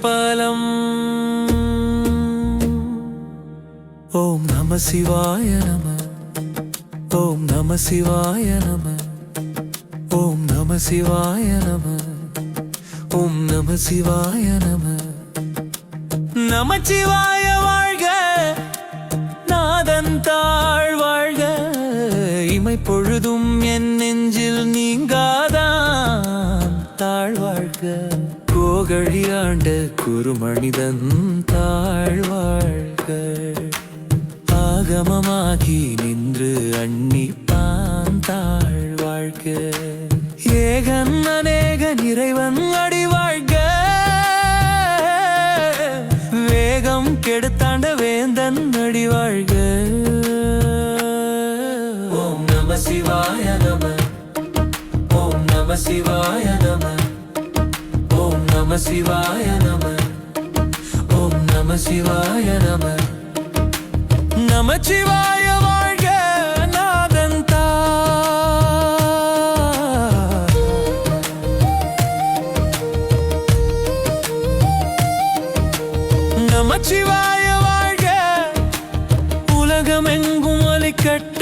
பலம் ஓம் நம சிவாய நம. ஓம் நம சிவாய நம. ஓம் நம சிவாய நம. ஓம் நம சிவாய நம. நமச்சிவாய வாழ்க. நாதன் தாழ் வாழ்க. இமை பொழுதும் என் நெஞ்சில் நீங்காதான் தாழ் வாழ்க. புகழியாண்ட குறுமனிதன் தாழ்வாழ்கள் ஆகமமாகி நின்று அன்னிப்பான் தாழ்வாழ்க ஏகன் அநேகன் இறைவன் அடி வேகம் கெடுத்தாண்ட வேந்தன் அடி ஓம் நம சிவாய நம. ஓம் நம சிவாய நம. நம சிவாய நம ஓம் நம சிவாய நம நம சிவாய வாழ்க நாதந்தா நம சிவாய வாழ்க உலகமெங்கும் ஒலிக்கட்டும்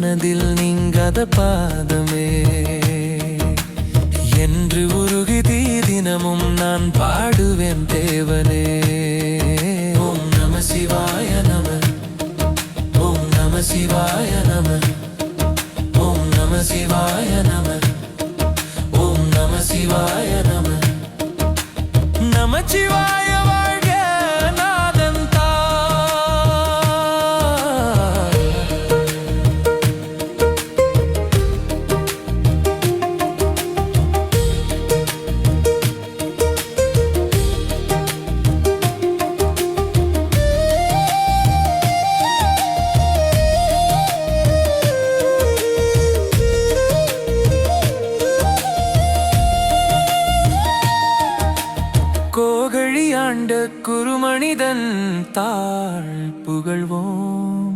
மனதில் நீங்காத பாதமே. என்று உருகி தினமும் நான் பாடுவேன் தேவனே. ஓம் நம சிவாய நம. ஓம் நம சிவாய நம. ஓம் நம சிவாய ஆண்ட குருமனிதன் தாழ் புகழ்வோம்.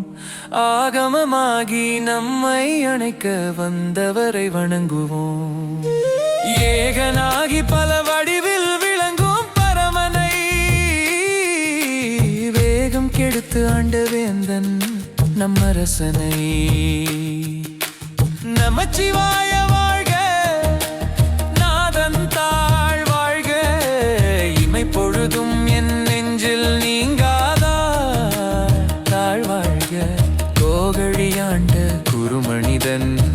ஆகமமாகி நம்மை அணைக்க வந்தவரை வணங்குவோம். ஏகனாகி பல வடிவில் விளங்கும் பரமனை வேகம் கெடுத்து ஆண்ட வேந்தன் நம் அரசனை நமச்சிவாய குருமனிதன்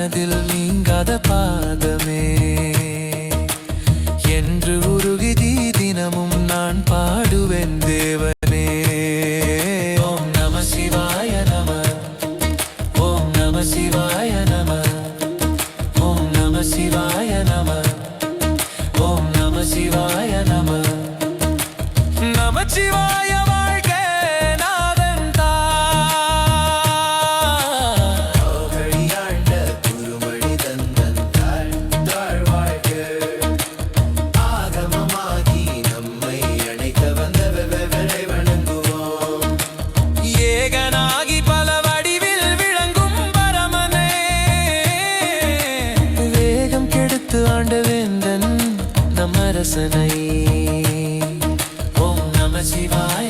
மனதில் நீங்காத பாதமே. என்று உருகிதி தினமும் நான் பாடுவேன் தேவனே. ஓம் நம சிவாய நம. ஓம் நம சிவாய நம் அரசனை ஓம் நம சிவாய